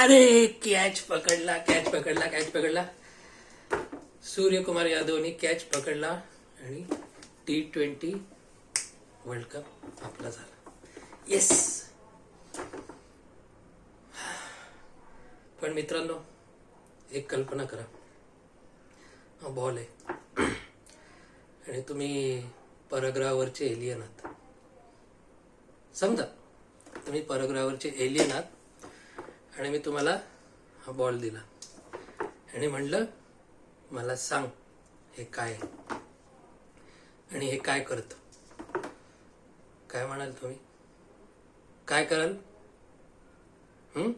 अरे कॅच पकडला कॅच पकडला कॅच पकडला. सूर्यकुमार यादवने कॅच पकडला आणि टी ट्वेंटी वर्ल्ड कप आपला झाला. येस पण मित्रांनो एक कल्पना करा. बॉल आहे. आणि तुम्ही परग्रहावरचे एलियन आहात. समजा तुम्ही परग्रहावरचे एलियन आहात. आणि मी तुम्हाला हा बॉल दिला. आणि म्हणलं मला सांग हे काय आणि हे काय करतं? काय म्हणाल तुम्ही? काय कराल? हं?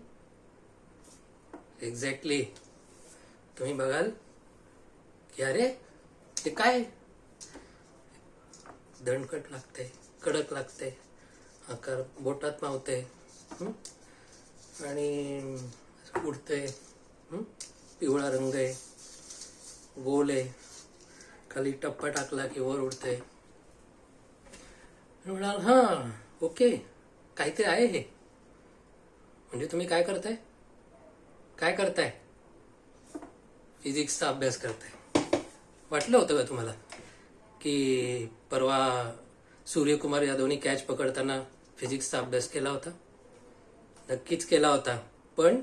एक्झॅक्टली तुम्ही बघाल की अरे ते काय दणकट लागते कडक लागते आकार बोटात मावते आणि उडतंय पिवळा रंग आहे गोल आहे खाली टप्पा टाकला की वर उडतंय म्हणाल हां ओके काहीतरी आहे हे. म्हणजे तुम्ही काय करताय? काय करताय? फिजिक्सचा अभ्यास करताय. वाटलं होतं का तुम्हाला की परवा सूर्यकुमार यादवनी कॅच पकडताना फिजिक्सचा अभ्यास केला होता? नक्कीच केला होता पण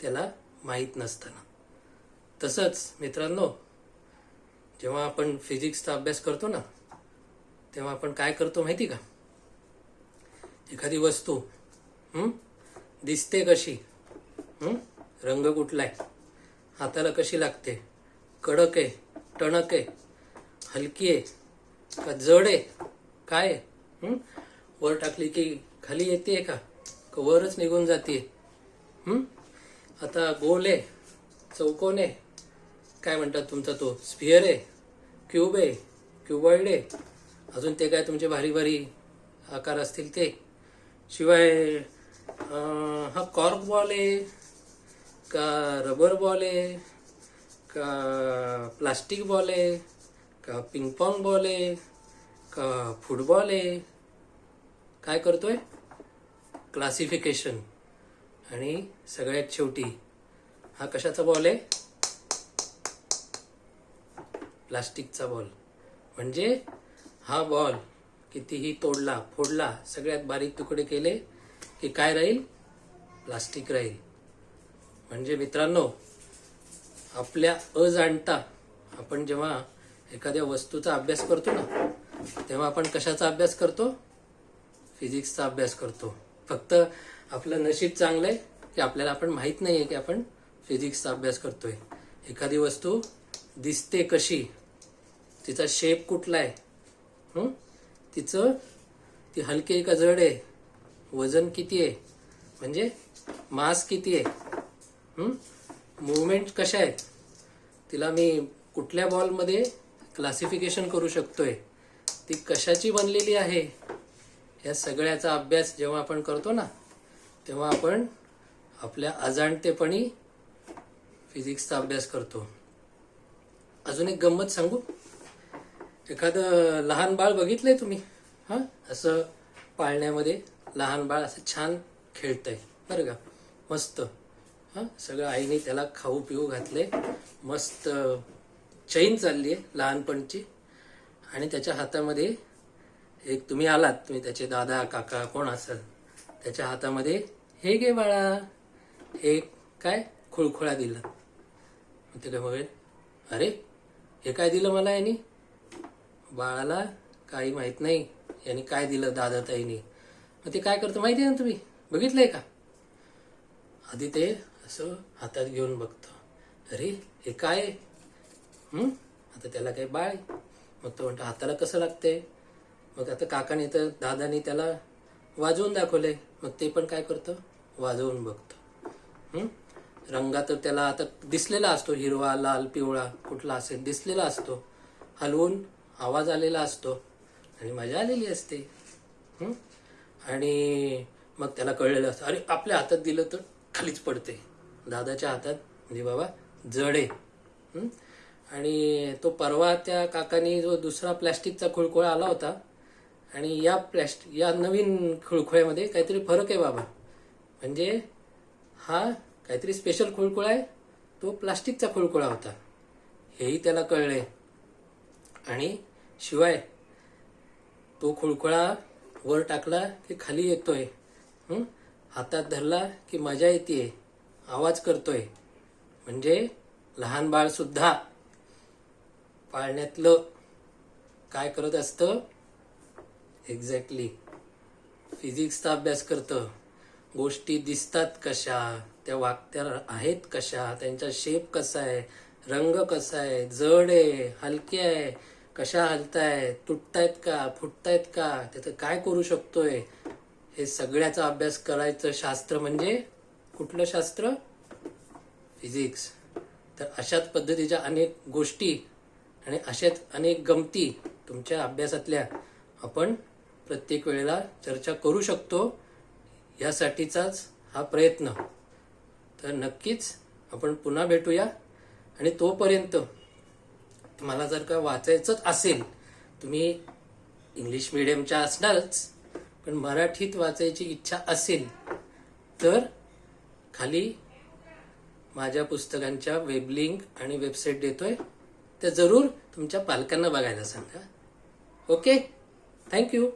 त्याला माहीत नसताना. तसंच मित्रांनो जेव्हा आपण फिजिक्सचा अभ्यास करतो ना तेव्हा आपण काय करतो माहिती का? एखादी वस्तू दिसते कशी? रंग कुठला आहे हाताला कशी लागते? कडक आहे टणक आहे हलकी आहे का जड आहे? काय वर टाकली की खाली येते का? वरच निघून जाते. आता गोल आहे चौकोन आहे. काय म्हणतात तुमचा तो? स्पिअर आहे क्यूब आहे क्युबॉइड आहे. अजून ते काय तुमचे भारी भारी आकार असतील ते. शिवाय हा कॉर्क बॉल आहे का रबर बॉल आहे का प्लास्टिक बॉल आहे का पिंगपॉंग बॉल आहे का फुटबॉल आहे. काय करतोय? क्लासिफिकेशन आणि सगळ्यात शेवटी हा कशाचा बॉल आहे? प्लास्टिकचा बॉल म्हणजे हा बॉल कितीही तोडला फोडला सगळ्यात बारीक तुकडे केले की काय राहील? प्लास्टिक राहील. म्हणजे मित्रांनो आपल्या अजाणता आपण जेव्हा एखाद्या वस्तूचा अभ्यास करतो ना तेव्हा आपण कशाचा अभ्यास करतो? फिजिक्सचा अभ्यास करतो. फक्त आपलं नशीब चांगलं आहे की आपल्याला आपण माहीत नाही आहे की आपण फिजिक्सचा अभ्यास करतोय. एखादी वस्तू दिसते कशी तिचा शेप कुठला आहे तिचं ती हलकी आहे का जड आहे वजन किती आहे म्हणजे मास किती आहे मुवमेंट कशा आहेत तिला मी कुठल्या बॉलमध्ये क्लासिफिकेशन करू शकतोय ती कशाची बनलेली आहे या सगळ्याचा अभ्यास जेव्हा आपण करतो ना तेव्हा आपण आपल्या अजाणतेपणी फिजिक्सचा अभ्यास करतो. अजून एक गंमत सांगू? एखादं लहान बाळ बघितलंय तुम्ही? हां? असं पाळण्यामध्ये लहान बाळ असं छान खेळतंय. बरं का? मस्त. हां? सगळं आईने त्याला खाऊ पिऊ घातले मस्त. चैन चालली आहे लहानपणची. आणि त्याच्या हातामध्ये एक तुम्ही आलात तुम्ही त्याचे दादा काका कोण असाल? त्याच्या हातामध्ये हे घे बाळा. एक काय? खुळखुळा दिला. मग ते काय बघेल. अरे हे काय दिलं मला यांनी? बाळाला काही माहीत नाही. यांनी काय दिलं दादा ताईनी मग ते काय करतं माहिती आहे ना तुम्ही? बघितलंय का? आधी ते असं हातात घेऊन बघतं. अरे हे काय? आता त्याला काही बाळ मग तो म्हणतो हाताला कसं लागतंय? मग आता काकाने तर दादानी त्याला वाजवून दाखवलंय. मग ते पण काय करतं? वाजवून बघतं. रंगा तर त्याला आता दिसलेला असतो हिरवा लाल पिवळा कुठला असेल दिसलेला असतो. हलवून आवाज आलेला असतो. आणि मजा आलेली असते. आणि मग त्याला कळलेलं असतं अरे आपल्या हातात दिलं तर खालीच पडते. दादाच्या हातात म्हणजे बाबा जडे आणि तो परवा त्या काकानी जो दुसरा प्लॅस्टिकचा खुळखुळा आला होता आणि या प्लॅस्ट या नवीन खुळखुळ्यामध्ये काहीतरी फरक आहे बाबा. म्हणजे हा काहीतरी स्पेशल खुळखुळा आहे तो प्लास्टिकचा खुळखुळा होता. हेही त्याला कळले आणि शिवाय तो खुळखुळा वर टाकला की खाली येतोय. हातात धरला की मजा येते आवाज करतोय. म्हणजे लहान बाळ सुद्धा पाळण्यातलं काय करत असतं? एक्झॅक्टली फिजिक्सचा अभ्यास करतं. गोष्टी दिसतात कशा त्या वागत्या आहेत कशा त्यांचा शेप कसा आहे रंग कसा आहे जड आहे हलके आहे कशा हलतायत तुटतायत का फुटतायत का त्याचं काय करू शकतोय? हे सगळ्याचा अभ्यास करायचं शास्त्र म्हणजे कुठलं शास्त्र? फिजिक्स तर अशाच पद्धतीच्या अनेक गोष्टी आणि अशाच अनेक गमती तुमच्या अभ्यासातल्या आपण प्रत्येक वेळेला चर्चा करू शकतो यासाठीचाच हा प्रयत्न. तर नक्कीच आपण पुन्हा भेटूया. आणि तोपर्यंत तुम्हाला जर का वाचायचंच असेल तुम्ही इंग्लिश मिडियमच्या असणारच पण मराठीत वाचायची इच्छा असेल तर खाली माझ्या पुस्तकांच्या वेब लिंक आणि वेबसाईट देतोय. त्या जरूर तुमच्या पालकांना बघायला सांगा. ओके? Thank you.